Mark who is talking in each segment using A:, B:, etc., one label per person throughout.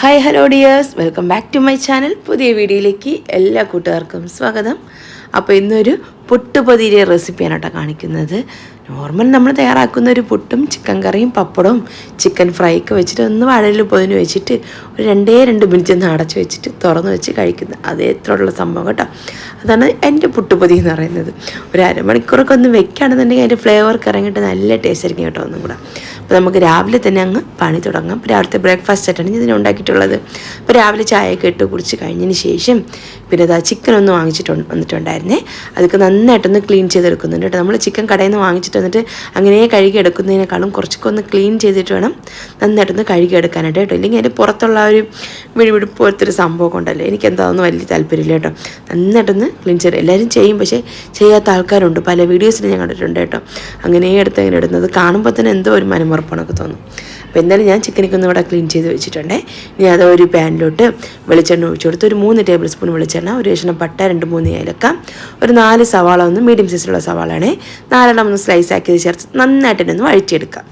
A: Hi hello dears welcome back to my channel പുതിയ വീഡിയോയിലേക്ക് എല്ലാ കൂട്ടുകാർക്കും സ്വാഗതം. അപ്പോൾ ഇന്നൊരു പുട്ടുപൊതിരെ റെസിപ്പിയാണ് കേട്ടോ കാണിക്കുന്നത്. നോർമൽ നമ്മൾ തയ്യാറാക്കുന്ന ഒരു പുട്ടും ചിക്കൻ കറിയും പപ്പടവും ചിക്കൻ ഫ്രൈ ഒക്കെ വെച്ചിട്ട് ഒന്ന് വാഴയിൽ പൊതിന് വെച്ചിട്ട് ഒരു രണ്ടേ രണ്ട് മിനിറ്റ് ഒന്ന് അടച്ച് വെച്ചിട്ട് തുറന്ന് വെച്ച് കഴിക്കുന്ന അതേ എത്രയുള്ള സംഭവം കേട്ടോ. അതാണ് എന്റെ പുട്ടുപൊതി എന്ന് പറയുന്നത്. ഒരു അരമണിക്കൂറൊക്കെ ഒന്ന് വെക്കുകയാണെന്നുണ്ടെങ്കിൽ അതിന്റെ ഫ്ലേവർ ഇറങ്ങിയിട്ട് നല്ല ടേസ്റ്റ് ആയിരിക്കും കേട്ടോ ഒന്നും കൂടെ. അപ്പോൾ നമുക്ക് രാവിലെ തന്നെ അങ്ങ് പണി തുടങ്ങാം. രാവിലത്തെ ബ്രേക്ക്ഫാസ്റ്റ് ആയിട്ടാണ് ഇതിന് ഉണ്ടാക്കിയിട്ടുള്ളത്. അപ്പോൾ രാവിലെ ചായയൊക്കെ ഇട്ട് കുടിച്ച് കഴിഞ്ഞതിന് ശേഷം പിന്നെ അതാ ചിക്കൻ ഒന്ന് വാങ്ങിച്ചിട്ട് വന്നിട്ടുണ്ടായിരുന്നേ. അതൊക്കെ നന്നായിട്ടൊന്ന് ക്ലീൻ ചെയ്തെടുക്കുന്നുണ്ട് കേട്ടോ. നമ്മൾ ചിക്കൻ കടയിൽ നിന്ന് വാങ്ങിച്ചിട്ട് വന്നിട്ട് അങ്ങനെ കഴുകി എടുക്കുന്നതിനേക്കാളും കുറച്ചൊക്കെ ഒന്ന് ക്ലീൻ ചെയ്തിട്ട് വേണം നന്നായിട്ടൊന്ന് കഴുകി എടുക്കാനായിട്ട് കേട്ടോ. ഇല്ലെങ്കിൽ അതിന്റെ പുറത്തുള്ള ഒരു വിഴിവിടിപ്പ് പോലത്തെ ഒരു സംഭവം ഉണ്ടല്ലോ. എനിക്ക് എന്താണെന്ന് വലിയ താല്പര്യമില്ല കേട്ടോ. നന്നായിട്ടൊന്ന് ക്ലീൻ ചെയ്ത് എല്ലാവരും ചെയ്യും. പക്ഷേ ചെയ്യാത്ത ആൾക്കാരുണ്ട്. പല വീഡിയോസിൽ ഞാൻ കണ്ടിട്ടുണ്ട് കേട്ടോ. അങ്ങനെ എടുത്ത് അങ്ങനെ ഇടുന്നത് കാണുമ്പോൾ തന്നെ എന്തോ ഒരു മനമറപ്പണമൊക്കെ തോന്നും. അപ്പോൾ എന്തായാലും ഞാൻ ചിക്കനൊക്കെ ഒന്ന് ഇവിടെ ക്ലീൻ ചെയ്ത് വെച്ചിട്ടുണ്ടേ. ഇനി അത് ഒരു പാനിലോട്ട് വെളിച്ചെണ്ണ ഒഴിച്ചു കൊടുത്ത് ഒരു മൂന്ന് ടേബിൾ സ്പൂൺ വെളിച്ചെണ്ണ ഒരു കഷ്ണം പട്ട രണ്ട് മൂന്ന് ഏലക്ക ഒരു നാല് സവാള ഒന്ന് മീഡിയം സൈസിലുള്ള സവാളയാണേ. നാലെണ്ണം ഒന്ന് സ്ലൈസ് ആക്കിയത് ചേർത്ത് നന്നായിട്ട് തന്നെ ഒന്ന് വഴിച്ചെടുക്കാം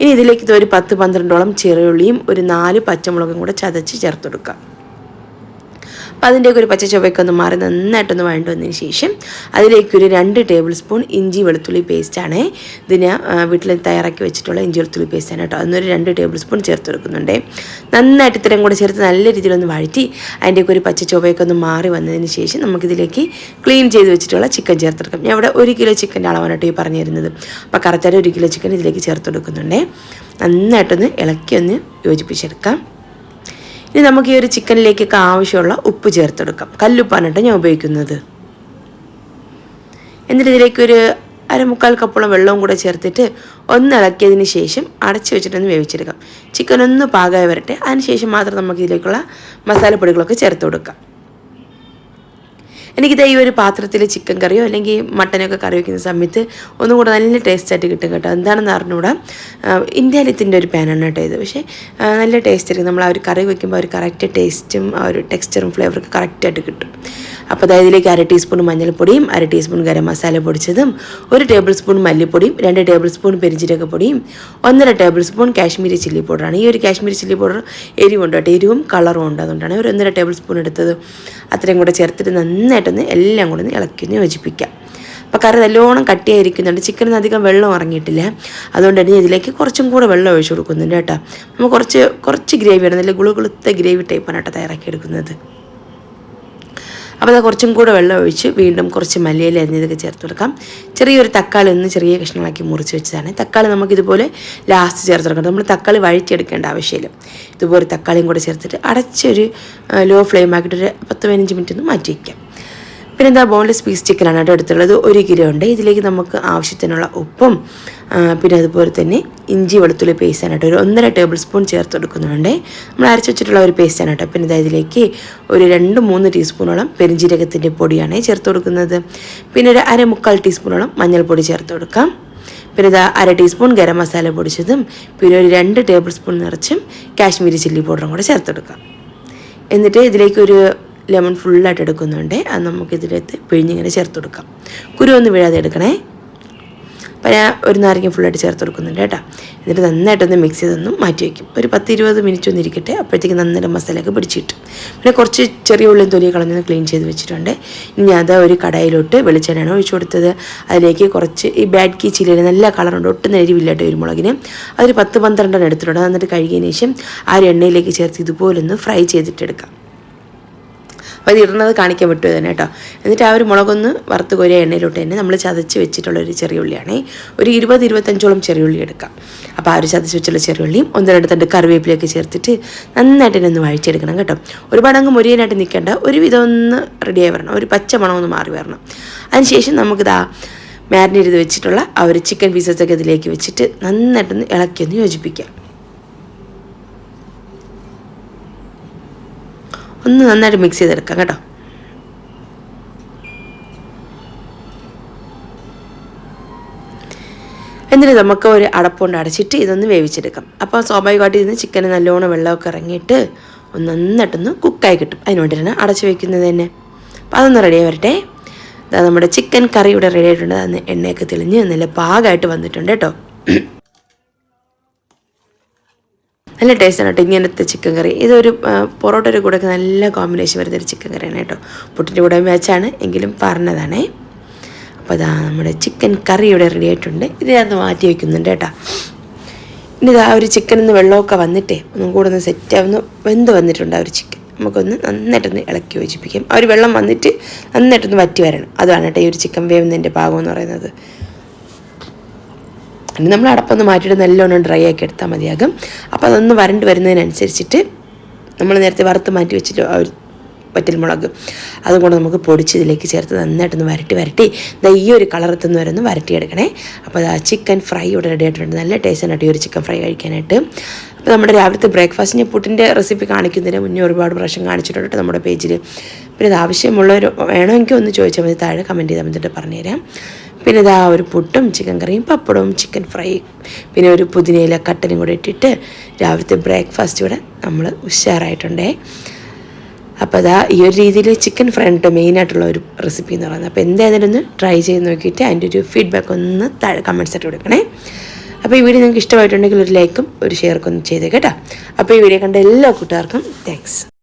A: ഇനി ഇതിലേക്ക് ഇത് ഒരു പത്ത് പന്ത്രണ്ടോളം ചെറിയുള്ളിയും ഒരു നാല് പച്ചമുളകും കൂടെ ചതച്ച് ചേർത്ത് കൊടുക്കാം. അപ്പോൾ അതിന്റെയൊക്കെ ഒരു പച്ച ചുവയൊക്കെ ഒന്ന് മാറി നന്നായിട്ടൊന്ന് വഴണ്ട് വന്നതിന് ശേഷം അതിലേക്ക് ഒരു രണ്ട് ടേബിൾ സ്പൂൺ ഇഞ്ചി വെളുത്തുള്ളി പേസ്റ്റാണ് ഇതിന് വീട്ടിൽ തയ്യാറാക്കി വെച്ചിട്ടുള്ള ഇഞ്ചി വെളുത്തുള്ളി പേസ്റ്റാണ് കേട്ടോ. അതിനൊരു രണ്ട് ടേബിൾ സ്പൂൺ ചേർത്ത് കൊടുക്കുന്നുണ്ട്. നന്നായിട്ട് ഇത്രയും കൂടെ ചേർത്ത് നല്ല രീതിയിലൊന്ന് വഴറ്റി അതിന്റെയൊക്കെ ഒരു പച്ച ഒന്ന് മാറി വന്നതിന് ശേഷം നമുക്കിതിലേക്ക് ക്ലീൻ ചെയ്ത് വെച്ചിട്ടുള്ള ചിക്കൻ ചേർത്തെടുക്കാം ഞാൻ ഇവിടെ ഒരു കിലോ ചിക്കന്റെ അളവാണ് കേട്ടോ ഈ പറഞ്ഞു തരുന്നത് അപ്പോൾ കറക്റ്റായിട്ട് ഒരു കിലോ ചിക്കൻ ഇതിലേക്ക് ചേർത്ത് കൊടുക്കുന്നുണ്ട്. നന്നായിട്ടൊന്ന് ഇളക്കി ഒന്ന് യോജിപ്പിച്ചെടുക്കാം. ഇനി നമുക്ക് ഈ ഒരു ചിക്കനിലേക്കൊക്കെ ആവശ്യമുള്ള ഉപ്പ് ചേർത്തെടുക്കാം. കല്ലുപ്പാണ് കേട്ടോ ഞാൻ ഉപയോഗിക്കുന്നത്. എന്നിട്ട് ഇതിലേക്ക് ഒരു അരമുക്കാൽ കപ്പോളം വെള്ളവും കൂടെ ചേർത്തിട്ട് ഒന്ന് ഇളക്കിയതിന് ശേഷം അടച്ചു വെച്ചിട്ടൊന്ന് വേവിച്ചെടുക്കാം. ചിക്കൻ ഒന്ന് പാകമായി വരട്ടെ. അതിന് മാത്രം നമുക്ക് ഇതിലേക്കുള്ള മസാലപ്പൊടികളൊക്കെ ചേർത്ത് കൊടുക്കാം. എനിക്കിത് ഈ ഒരു പാത്രത്തിൽ ചിക്കൻ കറിയോ അല്ലെങ്കിൽ മട്ടനൊക്കെ കറി വയ്ക്കുന്ന സമയത്ത് ഒന്നും കൂടെ നല്ല ടേസ്റ്റായിട്ട് കിട്ടും കേട്ടോ. എന്താണെന്ന് അറിഞ്ഞുകൂടാ ഇന്ത്യാലിത്തിന്റെ ഒരു പാനാണ് കേട്ടോ ഇത്. പക്ഷേ നല്ല ടേസ്റ്റ് ആയിരിക്കും. നമ്മൾ ആ ഒരു കറി വയ്ക്കുമ്പോൾ ആ ഒരു കറക്റ്റ് ടേസ്റ്റും ആ ഒരു ടെക്സ്ചറും ഫ്ലേവറൊക്കെ കറക്റ്റായിട്ട് കിട്ടും. അപ്പോൾ ഇതിലേക്ക് അര ടീസ്പൂൺ മഞ്ഞൾപ്പൊടിയും അര ടീസ്പൂൺ ഗരം മസാല പൊടിച്ചതും ഒരു ടേബിൾ സ്പൂൺ മല്ലിപ്പൊടിയും രണ്ട് ടേബിൾ സ്പൂൺ പെരിഞ്ചീരകപ്പൊടിയും ഒന്നര ടേബിൾ സ്പൂൺ കാശ്മീരി ചില്ലി പൗഡറാണ്. ഈ ഒരു കാശ്മീരി ചില്ലി പൗഡർ എരിവുണ്ട് കേട്ടോ. എരിവും കളറും ഉണ്ട് അതുകൊണ്ടാണ് ഒരു ഒന്നര ടേബിൾ സ്പൂൺ എടുത്തത്. അത്രയും കൂടെ ചേർത്തിട്ട് നന്നായിട്ടൊന്ന് എല്ലാം കൂടെ ഒന്ന് ഇളക്കി ഒന്ന് യോജിപ്പിക്കാം. അപ്പോൾ കറി നല്ലോണം കട്ടിയായിരിക്കുന്നുണ്ട്. ചിക്കനൊന്നും അധികം വെള്ളം ഇറങ്ങിയിട്ടില്ല അതുകൊണ്ട് തന്നെ ഇതിലേക്ക് കുറച്ചും കൂടെ വെള്ളം ഒഴിച്ചു കൊടുക്കുന്നുണ്ട് കേട്ടോ. നമ്മൾ കുറച്ച് കുറച്ച് ഗ്രേവിയാണ് നല്ല ഗുളുകുളുത്ത ഗ്രേവി ടൈപ്പാണ് കേട്ടോ തയ്യാറാക്കി എടുക്കുന്നത് അപ്പോൾ അത് കുറച്ചും കൂടെ വെള്ളം ഒഴിച്ച് വീണ്ടും കുറച്ച് മല്ലിയില അരിഞ്ഞതൊക്കെ ചേർത്ത് കൊടുക്കാം. ചെറിയൊരു തക്കാളി ഒന്ന് ചെറിയ കഷ്ണങ്ങളാക്കി മുറിച്ച് വെച്ചതാണ്. തക്കാളി നമുക്കിതുപോലെ ലാസ്റ്റ് ചേർത്ത് കൊടുക്കണം. നമ്മൾ തക്കാളി വഴറ്റിയെടുക്കേണ്ട ആവശ്യമില്ല. ഇതുപോലെ തക്കാളിയും കൂടെ ചേർത്തിട്ട് അടച്ചൊരു ലോ ഫ്ലെയിം ആക്കിയിട്ട് ഒരു പത്ത് പതിനഞ്ച് മിനിറ്റ് ഒന്ന് മാറ്റി വയ്ക്കാം പിന്നെന്താ ബോൺലെസ് പീസ് ചിക്കനാണ് കേട്ടോ എടുത്തുള്ളത് ഒരു കിലോ ഉണ്ട്. ഇതിലേക്ക് നമുക്ക് ആവശ്യത്തിനുള്ള ഉപ്പും പിന്നെ അതുപോലെ തന്നെ ഇഞ്ചി വെളുത്തുള്ളി പേസ്റ്റാണ് കേട്ടോ. ഒരു ഒന്നര ടേബിൾ സ്പൂൺ ചേർത്ത് കൊടുക്കുന്നുണ്ട്. നമ്മൾ അരച്ച് വെച്ചിട്ടുള്ള ഒരു പേസ്റ്റാണ് കേട്ടോ. പിന്നെ ഇതാ ഇതിലേക്ക് ഒരു രണ്ട് മൂന്ന് ടീസ്പൂണോളം പെരിഞ്ജീരകത്തിന്റെ പൊടിയാണ് ചേർത്ത് കൊടുക്കുന്നത്. പിന്നെ ഒരു അര മുക്കാൽ ടീസ്പൂണോളം മഞ്ഞൾപ്പൊടി ചേർത്ത് കൊടുക്കാം. പിന്നെ ഇതാ അര ടീസ്പൂൺ ഗരം മസാല പൊടിച്ചതും പിന്നെ ഒരു രണ്ട് ടേബിൾ സ്പൂൺ നിറച്ചും കാശ്മീരി ചില്ലി പൗഡറും കൂടെ ചേർത്തെടുക്കാം എന്നിട്ട് ഇതിലേക്ക് ഒരു ലെമൺ ഫുള്ളായിട്ട് എടുക്കുന്നുണ്ട്. അത് നമുക്കിതിലേക്ക് പിഴിഞ്ഞിങ്ങനെ ചേർത്ത് കൊടുക്കാം. കുരു ഒന്ന് വീഴാതെ എടുക്കണേ. അപ്പം ഞാൻ ഒരു നാരങ്ങ ഫുള്ളായിട്ട് ചേർത്ത് കൊടുക്കുന്നുണ്ട് കേട്ടോ. എന്നിട്ട് നന്നായിട്ടൊന്ന് മിക്സ് ചെയ്തൊന്നും മാറ്റി വയ്ക്കും ഒരു പത്ത് ഇരുപത് മിനിറ്റ് ഒന്ന് ഇരിക്കട്ടെ. അപ്പോഴത്തേക്ക് നന്നായിട്ട് മസാലയൊക്കെ പിടിച്ച് പിന്നെ കുറച്ച് ചെറിയ ഉള്ളിയും തൊലിയും കളഞ്ഞൊന്ന് ക്ലീൻ ചെയ്ത് വെച്ചിട്ടുണ്ട്. ഇനി അത് ഒരു കടയിലോട്ട് വെളിച്ചെണ്ണ ഒഴിച്ചു കൊടുത്തത്. അതിലേക്ക് കുറച്ച് ഈ ബാഡ് കീ ചില്ലിയിൽ നല്ല കളറുണ്ട് ഒട്ടും എരിവില്ലാട്ട് കുരുമുളകിന് അതൊരു പത്ത് പന്ത്രണ്ടെണ്ണം എടുത്തിട്ടുണ്ട്. എന്നിട്ട് കഴുകിയതിന് ശേഷം ആ എണ്ണയിലേക്ക് ചേർത്ത് ഇതുപോലൊന്ന് ഫ്രൈ ചെയ്തിട്ടെടുക്കാം. അപ്പോൾ ഇത് ഇടുന്നത് കാണിക്കാൻ വിട്ടു തന്നെ കേട്ടോ എന്നിട്ട് ആ ഒരു മുളകൊന്ന് വറുത്ത് കോരിയ എണ്ണയിലോട്ട് തന്നെ നമ്മൾ ചതച്ച് വെച്ചിട്ടുള്ള ഒരു ചെറിയ ഉള്ളിയാണ്. ഒരു ഇരുപത് ഇരുപത്തഞ്ചോളം ഉള്ളി എടുക്കാം. അപ്പോൾ ആ ഒരു ചതച്ച് വെച്ചുള്ള ചെറിയ ഉള്ളിയും ഒന്ന് രണ്ട് തണ്ട് കറിവേപ്പിലൊക്കെ ചേർത്തിട്ട് നന്നായിട്ട് തന്നെ ഒന്ന് വഴിച്ചെടുക്കണം കേട്ടോ. ഒരുപാട് അങ്ങ് മുരിയനായിട്ട് നിൽക്കേണ്ട. ഒരു വിധം ഒന്ന് റെഡിയായി വരണം. ഒരു പച്ച മണമൊന്ന് മാറി വരണം. അതിനുശേഷം നമുക്കിതാ മാരിനേറ്റ് ചെയ്ത് വെച്ചിട്ടുള്ള ആ ഒരു ചിക്കൻ പീസസൊക്കെ ഇതിലേക്ക് വെച്ചിട്ട് നന്നായിട്ടൊന്ന് ഇളക്കിയൊന്ന് യോജിപ്പിക്കാം. ഒന്ന് നന്നായിട്ട് മിക്സ് ചെയ്തെടുക്കാം കേട്ടോ. എന്നിട്ട് നമുക്ക് ഒരു അടപ്പുകൊണ്ട് അടച്ചിട്ട് ഇതൊന്ന് വേവിച്ചെടുക്കാം. അപ്പോൾ സ്വാഭാവികമായിട്ട് ഇതിന് ചിക്കന് നല്ലോണം വെള്ളമൊക്കെ ഇറങ്ങിയിട്ട് ഒന്ന് നന്നായിട്ടൊന്ന് കുക്കായി കിട്ടും. അതിന് വേണ്ടിയിട്ടാണ് അടച്ചു വയ്ക്കുന്നത് തന്നെ. അപ്പോൾ അതൊന്ന് റെഡിയായി വരട്ടെ. നമ്മുടെ ചിക്കൻ കറി ഇവിടെ റെഡി ആയിട്ടുണ്ട്. അതിന് എണ്ണയൊക്കെ തെളിഞ്ഞ് നല്ല പാകമായിട്ട് വന്നിട്ടുണ്ട് കേട്ടോ. നല്ല ടേസ്റ്റാണ് കേട്ടോ ഇങ്ങനത്തെ ചിക്കൻ കറി ഇതൊരു പൊറോട്ടയുടെ കൂടെ ഒക്കെ നല്ല കോമ്പിനേഷൻ വരുന്നൊരു ചിക്കൻ കറിയാണ് കേട്ടോ. പുട്ടിന്റെ കൂടെ മാച്ചാണ് എങ്കിലും പറഞ്ഞതാണേ. അപ്പോൾ അതാ നമ്മുടെ ചിക്കൻ കറി ഇവിടെ റെഡി ആയിട്ടുണ്ട്. ഇത് ഞാൻ മാറ്റി വയ്ക്കുന്നുണ്ട് കേട്ടോ. ഇനി ഇതാ ഒരു ചിക്കൻ ഒന്ന് വെള്ളമൊക്കെ വന്നിട്ടേ ഒന്നും കൂടെ ഒന്ന് സെറ്റ് ഒന്ന് വെന്ത് വന്നിട്ടുണ്ട് ആ ഒരു ചിക്കൻ നമുക്കൊന്ന് നന്നായിട്ടൊന്ന് ഇളക്കി യോജിപ്പിക്കാം. ആ ഒരു വെള്ളം വന്നിട്ട് നന്നായിട്ടൊന്ന് വറ്റി വരണം. അതാണ് കേട്ടോ ഈ ഒരു ചിക്കൻ വേവുന്നതിന്റെ ഭാഗം എന്ന് പറയുന്നത്. ഇനി നമ്മൾ അടപ്പൊന്ന് മാറ്റിയിട്ട് നല്ലോണം ഡ്രൈ ആക്കി എടുത്താൽ മതിയാകും. അപ്പോൾ അതൊന്ന് വരണ്ട് വരുന്നതിനനുസരിച്ചിട്ട് നമ്മൾ നേരത്തെ വറുത്ത് മാറ്റി വെച്ചിട്ട് വറ്റൽമുളക് അതും കൂടെ നമുക്ക് പൊടിച്ച് ഇതിലേക്ക് ചേർത്ത് നന്നായിട്ടൊന്ന് വരട്ടി വരട്ടി ദാ ഈ ഒരു കളറെത്തുന്ന വരെ ഒന്ന് വരട്ടിയെടുക്കണേ. അപ്പോൾ ആ ചിക്കൻ ഫ്രൈ ഇവിടെ റെഡി ആയിട്ടുണ്ട്. നല്ല ടേസ്റ്റ് ആണ് ഈ ഒരു ചിക്കൻ ഫ്രൈ കഴിക്കാനായിട്ട്. അപ്പോൾ നമ്മുടെ രാവിലത്തെ ബ്രേക്ക്ഫാസ്റ്റ് ഞാൻ പുട്ടിന്റെ റെസിപ്പി കാണിക്കുന്നതിന് മുന്നേ ഒരുപാട് പ്രാവശ്യം കാണിച്ചിട്ടുണ്ട് നമ്മുടെ പേജിൽ പിന്നെ ഇത് ആവശ്യമുള്ളവർ വേണമെങ്കിൽ ഒന്ന് ചോദിച്ചാൽ മതി. താഴെ കമന്റ് ചെയ്താൽ മതിട്ട് പറഞ്ഞുതരാം. പിന്നെ ഇതാ ഒരു പുട്ടും ചിക്കൻ കറിയും പപ്പടവും ചിക്കൻ ഫ്രൈ പിന്നെ ഒരു പുതിനയില കട്ടനും കൂടെ ഇട്ടിട്ട് രാവിലത്തെ ബ്രേക്ക്ഫാസ്റ്റ് ഇവിടെ നമ്മൾ ഉഷാറായിട്ടുണ്ടേ. അപ്പോൾ അതാ ഈ ഒരു രീതിയിൽ ചിക്കൻ ഫ്രൈ ഉണ്ട് മെയിനായിട്ടുള്ള ഒരു റെസിപ്പി എന്ന് പറയുന്നത്. അപ്പോൾ എന്തായാലും ഒന്ന് ട്രൈ ചെയ്ത് നോക്കിയിട്ട് അതിന്റെ ഒരു ഫീഡ്ബാക്ക് ഒന്ന് താഴെ കമൻസ് ആയിട്ട് കൊടുക്കണേ. അപ്പോൾ ഈ വീഡിയോ നിങ്ങൾക്ക് ഇഷ്ടമായിട്ടുണ്ടെങ്കിൽ ഒരു ലൈക്കും ഒരു ഷെയർക്കും ഒന്ന് ചെയ്തേക്കാം കേട്ടോ. അപ്പോൾ ഈ വീഡിയോ കണ്ട എല്ലാ കൂട്ടുകാർക്കും താങ്ക്സ്